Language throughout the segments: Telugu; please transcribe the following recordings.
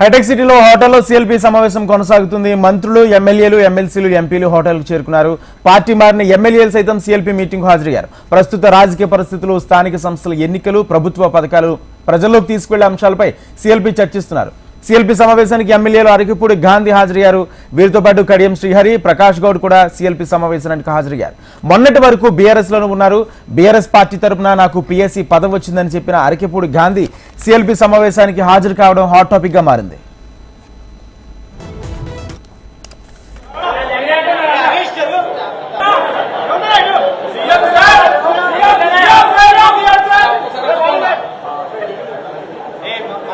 హైటెక్ సిటీలో హోటల్లో సీఎల్పీ సమావేశం కొనసాగుతుంది. మంత్రులు ఎమ్మెల్యేలు ఎమ్మెల్సీలు ఎంపీలు హోటల్కు చేరుకున్నారు. పార్టీ మారిన ఎమ్మెల్యేలు సైతం సీఎల్పీ మీటింగ్ హాజరయ్యారు. ప్రస్తుత రాజకీయ పరిస్థితులు స్థానిక సంస్థల ఎన్నికలు ప్రభుత్వ పథకాలు ప్రజల్లోకి తీసుకెళ్ళే అంశాలపై సీఎల్పీ చర్చిస్తున్నారు. సిఎల్పి సమావేశానికి ఎమ్మెల్యేలు అరకిపూడి గాంధీ హాజరయ్యారు. వీరితో పాటు కడియం శ్రీహరి ప్రకాష్ గౌడ్ కూడా సీఎల్పీ సమావేశానికి హాజరయ్యారు. మొన్నటి వరకు బీఆర్ఎస్లోనే ఉన్నారు. బీఆర్ఎస్ పార్టీ తరపున నాకు పిఎస్సి పదవి వచ్చిందని చెప్పిన అరకిపూడి గాంధీ సిఎల్పీ సమావేశానికి హాజరు కావడం హాట్ టాపిక్గా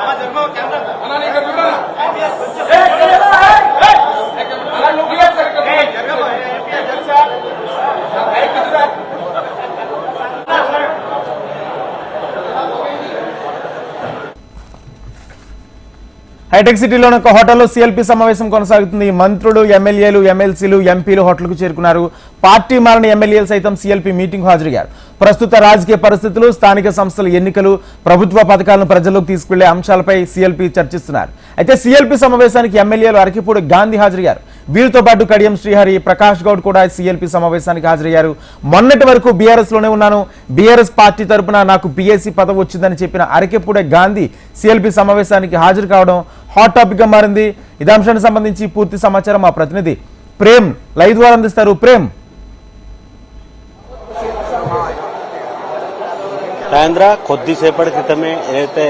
మారింది హైటెక్ సిటీలోని ఒక హోటల్లో సిఎల్పి సమావేశం కొనసాగుతుంది. మంత్రులు ఎమ్మెల్యేలు ఎమ్మెల్సీలు ఎంపీలు హోటల్కు చేరుకున్నారు. పార్టీ మారిన ఎమ్మెల్యేలు సైతం సిఎల్పి మీటింగ్ హాజరయ్యారు. ప్రస్తుత రాజకీయ పరిస్థితులు స్థానిక సంస్థల ఎన్నికలు ప్రభుత్వ పథకాలను ప్రజల్లోకి తీసుకెళ్ళే అంశాలపై సిఎల్పి చర్చిస్తున్నారు. అయితే సిఎల్పి సమావేశానికి ఎమ్మెల్యేలు అరకిపూడి గాంధీ హాజరయ్యారు. వీరితో పాటు కడియం శ్రీహరి ప్రకాష్ గౌడ్ కూడా సిఎల్పి సమావేశానికి హాజరయ్యారు. మొన్నటి వరకు బీఆర్ఎస్లోనే ఉన్నాను. బీఆర్ఎస్ పార్టీ తరపున నాకు బీఎస్సీ పదవి వచ్చిందని చెప్పిన అరకెప్పుడే గాంధీ సిఎల్పి సమావేశానికి హాజరు కావడం హాట్ టాపిక్గా మారింది. ఇదే అంశానికి సంబంధించి పూర్తి సమాచారం మా ప్రతినిధి ప్రేమ్ లైవ్ ద్వారా అందిస్తారు. ప్రేమ్. రాజేంద్ర కొద్దిసేపటి క్రితమే ఏదైతే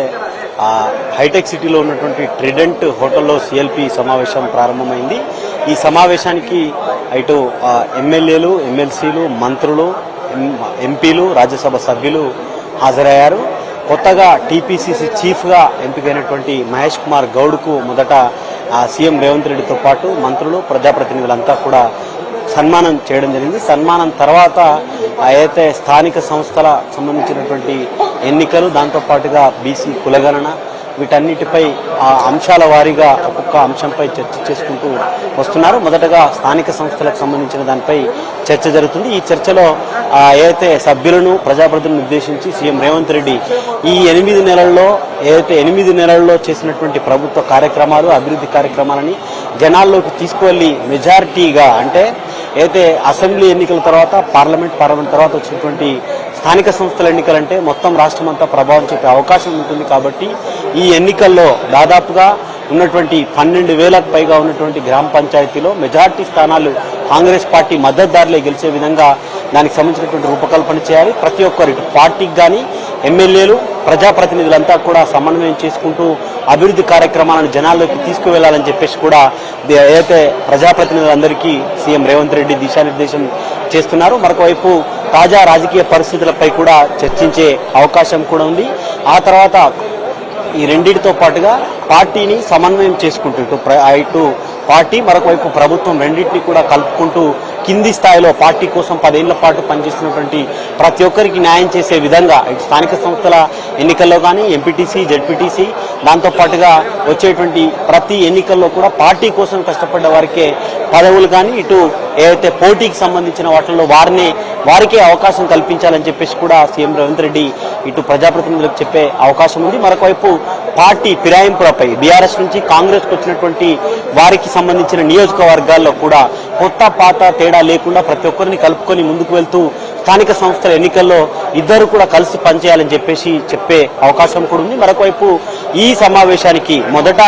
హైటెక్ సిటీలో ఉన్నటువంటి ట్రిడెంట్ హోటల్లో సిఎల్పి సమావేశం ప్రారంభమైంది. ఈ సమావేశానికి ఇటు ఎమ్మెల్యేలు ఎమ్మెల్సీలు మంత్రులు ఎంపీలు రాజ్యసభ సభ్యులు హాజరయ్యారు. కొత్తగా టీపీసీసీ చీఫ్గా ఎంపికైనటువంటి మహేష్ కుమార్ గౌడ్కు మొదట ఆ, సీఎం రేవంత్ రెడ్డితో పాటు మంత్రులు ప్రజాప్రతినిధులంతా కూడా సన్మానం చేయడం జరిగింది. సన్మానం తర్వాత అయితే స్థానిక సంస్థల సంబంధించినటువంటి ఎన్నికలు దాంతోపాటుగా బీసీ కులగణన వీటన్నిటిపై ఆ అంశాల వారీగా ఒక్కొక్క అంశంపై చర్చ చేసుకుంటూ వస్తున్నారు. మొదటగా స్థానిక సంస్థలకు సంబంధించిన దానిపై చర్చ జరుగుతుంది. ఈ చర్చలో ఏదైతే సభ్యులను ప్రజాప్రతినిధులను ఉద్దేశించి సీఎం రేవంత్ రెడ్డి ఈ ఎనిమిది నెలల్లో ఏదైతే ఎనిమిది నెలల్లో చేసినటువంటి ప్రభుత్వ కార్యక్రమాలు అభివృద్ధి కార్యక్రమాలని జనాల్లోకి తీసుకువెళ్ళి మెజారిటీగా అంటే అయితే అసెంబ్లీ ఎన్నికల తర్వాత పార్లమెంట్ పార్లమెంట్ తర్వాత వచ్చినటువంటి స్థానిక సంస్థల ఎన్నికలంటే మొత్తం రాష్ట్రం అంతా ప్రభావం చూపే అవకాశం ఉంటుంది కాబట్టి ఈ ఎన్నికల్లో దాదాపుగా ఉన్నటువంటి పన్నెండు వేలకు పైగా ఉన్నటువంటి గ్రామ పంచాయతీలో మెజార్టీ స్థానాలు కాంగ్రెస్ పార్టీ మద్దతుదారులే గెలిచే విధంగా దానికి సంబంధించినటువంటి రూపకల్పన చేయాలి. ప్రతి ఒక్కరు ఇటు పార్టీకి కానీ ఎమ్మెల్యేలు ప్రజాప్రతినిధులంతా కూడా సమన్వయం చేసుకుంటూ అభివృద్ధి కార్యక్రమాలను జనాల్లోకి తీసుకువెళ్ళాలని చెప్పేసి కూడా ఏదైతే ప్రజాప్రతినిధులందరికీ సీఎం రేవంత్ రెడ్డి దిశానిర్దేశం చేస్తున్నారు. మరొకవైపు తాజా రాజకీయ పరిస్థితులపై కూడా చర్చించే అవకాశం కూడా ఉంది. ఆ తర్వాత ఈ రెండింటితో పాటుగా పార్టీని సమన్వయం చేసుకుంటూ ఇటు ఇటు పార్టీ మరొకవైపు ప్రభుత్వం రెండింటిని కూడా కలుపుకుంటూ కింది స్థాయిలో పార్టీ కోసం పదేళ్ళ పాటు పనిచేస్తున్నటువంటి ప్రతి ఒక్కరికి న్యాయం చేసే విధంగా ఇటు స్థానిక సంస్థల ఎన్నికల్లో కానీ ఎంపీటీసీ జెడ్పీటీసీ దాంతోపాటుగా వచ్చేటువంటి ప్రతి ఎన్నికల్లో కూడా పార్టీ కోసం కష్టపడ్డ వారికే పదవులు కానీ ఇటు ఏదైతే పోటీకి సంబంధించిన వాటిల్లో వారిని వారికే అవకాశం కల్పించాలని చెప్పేసి కూడా సీఎం రేవంత్ రెడ్డి ఇటు ప్రజాప్రతినిధులకు చెప్పే అవకాశం ఉంది. మరొకవైపు పార్టీ ఫిరాయింపులపై బీఆర్ఎస్ నుంచి కాంగ్రెస్కి వచ్చినటువంటి వారికి సంబంధించిన నియోజకవర్గాల్లో కూడా కొత్త పాత తేడా లేకుండా ప్రతి ఒక్కరిని కలుపుకొని ముందుకు వెళ్తూ స్థానిక సంస్థల ఎన్నికల్లో ఇద్దరు కూడా కలిసి పనిచేయాలని చెప్పేసి చెప్పే అవకాశం కూడా ఉంది. మరొక వైపు ఈ సమావేశానికి మొదట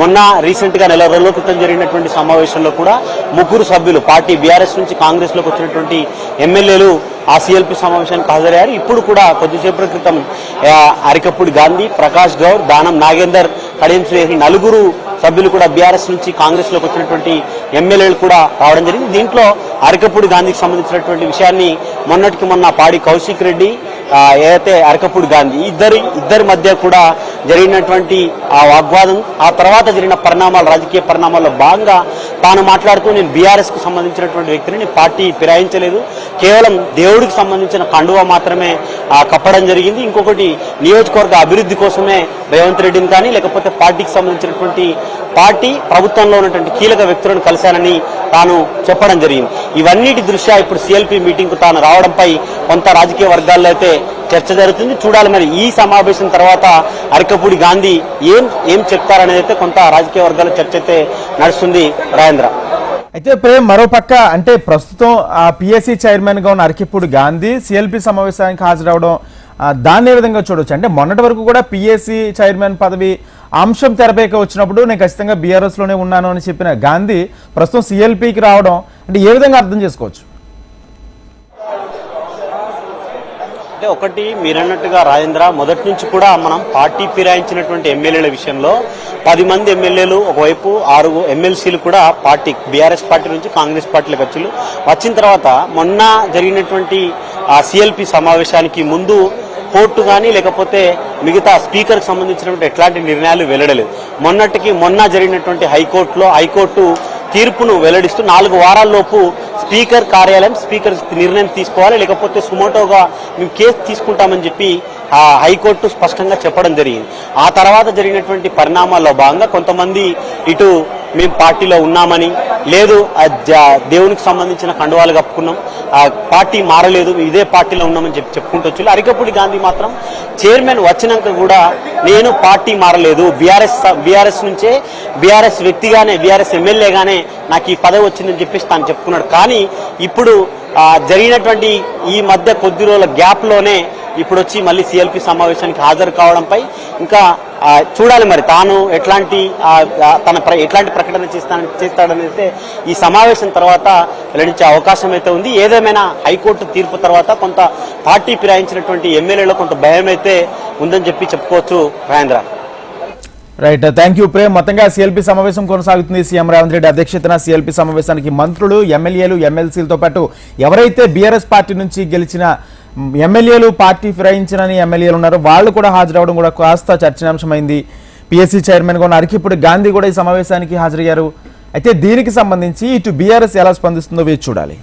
మొన్న రీసెంట్గా నెల రోజుల క్రితం జరిగినటువంటి సమావేశంలో కూడా ముగ్గురు సభ్యులు పార్టీ బీఆర్ఎస్ నుంచి కాంగ్రెస్లోకి వచ్చినటువంటి ఎమ్మెల్యేలు ఆ సిఎల్పి సమావేశానికి హాజరయ్యారు. ఇప్పుడు కూడా కొద్దిసేపటి క్రితం అరికప్పుడు గాంధీ ప్రకాష్ గౌర్ దానం నాగేందర్ కడియం శ్రేహి నలుగురు సభ్యులు కూడా బీఆర్ఎస్ నుంచి కాంగ్రెస్లోకి వచ్చినటువంటి ఎమ్మెల్యేలు కూడా రావడం జరిగింది. దీంట్లో అరకపూడి గాంధీకి సంబంధించినటువంటి విషయాన్ని మొన్నటికి మొన్న పాడి కౌశిక్ రెడ్డి ఏదైతే అరకపూడి గాంధీ ఇద్దరి ఇద్దరి మధ్య కూడా జరిగినటువంటి ఆ వాగ్వాదం ఆ తర్వాత జరిగిన పరిణామాలు రాజకీయ పరిణామాల్లో భాగంగా తాను మాట్లాడుతూ నేను బీఆర్ఎస్కు సంబంధించినటువంటి వ్యక్తిని నేను పార్టీ ఫిరాయించలేదు. కేవలం దేవుడికి సంబంధించిన కండువా మాత్రమే కప్పడం జరిగింది. ఇంకొకటి నియోజకవర్గ అభివృద్ధి కోసమే రేవంత్ రెడ్డిని కానీ లేకపోతే పార్టీకి సంబంధించినటువంటి పార్టీ ప్రభుత్వంలో ఉన్నటువంటి కీలక వ్యక్తులను కలిశానని తాను చెప్పడం జరిగింది. ఇవన్నిటి దృష్ట్యా ఇప్పుడు సిఎల్పి మీటింగ్కు తాను రావడంపై కొంత రాజకీయ వర్గాల్లో అయితే చర్చ జరుగుతుంది. చూడాలి మరి ఈ సమావేశం తర్వాత అరకపూడి గాంధీ ఏం ఏం చెప్తారనేది అయితే కొంత రాజకీయ వర్గాల చర్చ అయితే నడుస్తుంది. రాజేంద్ర. అయితే ప్రేమ్ మరో పక్క అంటే ప్రస్తుతం ఆ పిఎస్సి చైర్మన్గా ఉన్న అరకిప్పుడు గాంధీ సిఎల్పి సమావేశానికి హాజరవడం దాన్ని ఏ విధంగా చూడొచ్చు? అంటే మొన్నటి వరకు కూడా పిఎస్సి చైర్మన్ పదవి అంశం తెరపైకి వచ్చినప్పుడు నేను ఖచ్చితంగా బీఆర్ఎస్లోనే ఉన్నాను అని చెప్పిన గాంధీ ప్రస్తుతం సిఎల్పికి రావడం అంటే ఏ విధంగా అర్థం చేసుకోవచ్చు? అంటే ఒకటి మీరన్నట్టుగా రాజేంద్ర మొదటి నుంచి కూడా మనం పార్టీ ఫిరాయించినటువంటి ఎమ్మెల్యేల విషయంలో పది మంది ఎమ్మెల్యేలు ఒకవైపు ఆరు ఎమ్మెల్సీలు కూడా పార్టీ బీఆర్ఎస్ పార్టీ నుంచి కాంగ్రెస్ పార్టీలకు వచ్చులు వచ్చిన తర్వాత మొన్న జరిగినటువంటి ఆ సిఎల్పి సమావేశానికి ముందు కోర్టు కానీ లేకపోతే మిగతా స్పీకర్కి సంబంధించినటువంటి ఎట్లాంటి నిర్ణయాలు వెల్లడలేదు. మొన్నటికి మొన్న జరిగినటువంటి హైకోర్టులో హైకోర్టు తీర్పును వెల్లడిస్తూ నాలుగు వారాల్లోపు స్పీకర్ కార్యాలయం స్పీకర్ నిర్ణయం తీసుకోవాలి. లేకపోతే సుమోటోగా మేము కేసు తీసుకుంటామని చెప్పి ఆ హైకోర్టు స్పష్టంగా చెప్పడం జరిగింది. ఆ తర్వాత జరిగినటువంటి పరిణామాల్లో భాగంగా కొంతమంది ఇటు మేము పార్టీలో ఉన్నామని లేదు ఆ దేవునికి సంబంధించిన కండువాలు కప్పుకున్నాం. ఆ పార్టీ మారలేదు ఇదే పార్టీలో ఉన్నామని చెప్పి చెప్పుకుంటూ వచ్చి అరికపూడి గాంధీ మాత్రం చైర్మన్ వచ్చినాక కూడా నేను పార్టీ మారలేదు. బీఆర్ఎస్ బీఆర్ఎస్ నుంచే బీఆర్ఎస్ వ్యక్తిగానే బీఆర్ఎస్ ఎమ్మెల్యేగానే నాకు ఈ పదవి వచ్చిందని చెప్పేసి తాను చెప్పుకున్నాడు. కానీ ఇప్పుడు జరిగినటువంటి ఈ మధ్య కొద్ది రోజుల గ్యాప్లోనే ఇప్పుడు వచ్చి మళ్ళీ సిఎల్పి సమావేశానికి హాజరు కావడంపై ఇంకా చూడాలి మరి తాను ఎట్లాంటి తన ప్ర- ఎట్లాంటి ప్రకటన చేస్తానని చేస్తాడని అయితే ఈ సమావేశం తర్వాత వెల్లడించే అవకాశం అయితే ఉంది. ఏదేమైనా హైకోర్టు తీర్పు తర్వాత కొంత పార్టీ ఫిరాయించినటువంటి ఎమ్మెల్యేలో కొంత భయం అయితే ఉందని చెప్పి చెప్పుకోవచ్చు Rajendra right thank you Prem మొత్తంగా సిఎల్పి సమావేశం కొనసాగుతుంది. సీఎం రేవంత్ రెడ్డి అధ్యక్షతన సిఎల్పి సమావేశానికి మంత్రులు ఎమ్మెల్యేలు ఎమ్మెల్సీలతో పాటు ఎవరైతే బీఆర్ఎస్ పార్టీ నుంచి గెలిచిన ఎమ్మెల్యేలు పార్టీ ఫిరాయించిన ఎమ్మెల్యేలు ఉన్నారో వాళ్ళు కూడా హాజరవడం కూడా కాస్త చర్చనాంశమైంది పిఎస్సీ చైర్మన్గా ఉన్న అరికిప్పుడు గాంధీ కూడా ఈ సమావేశానికి హాజరయ్యారు. అయితే దీనికి సంబంధించి ఇటు బీఆర్ఎస్ ఎలా స్పందిస్తుందో వేచి చూడాలి.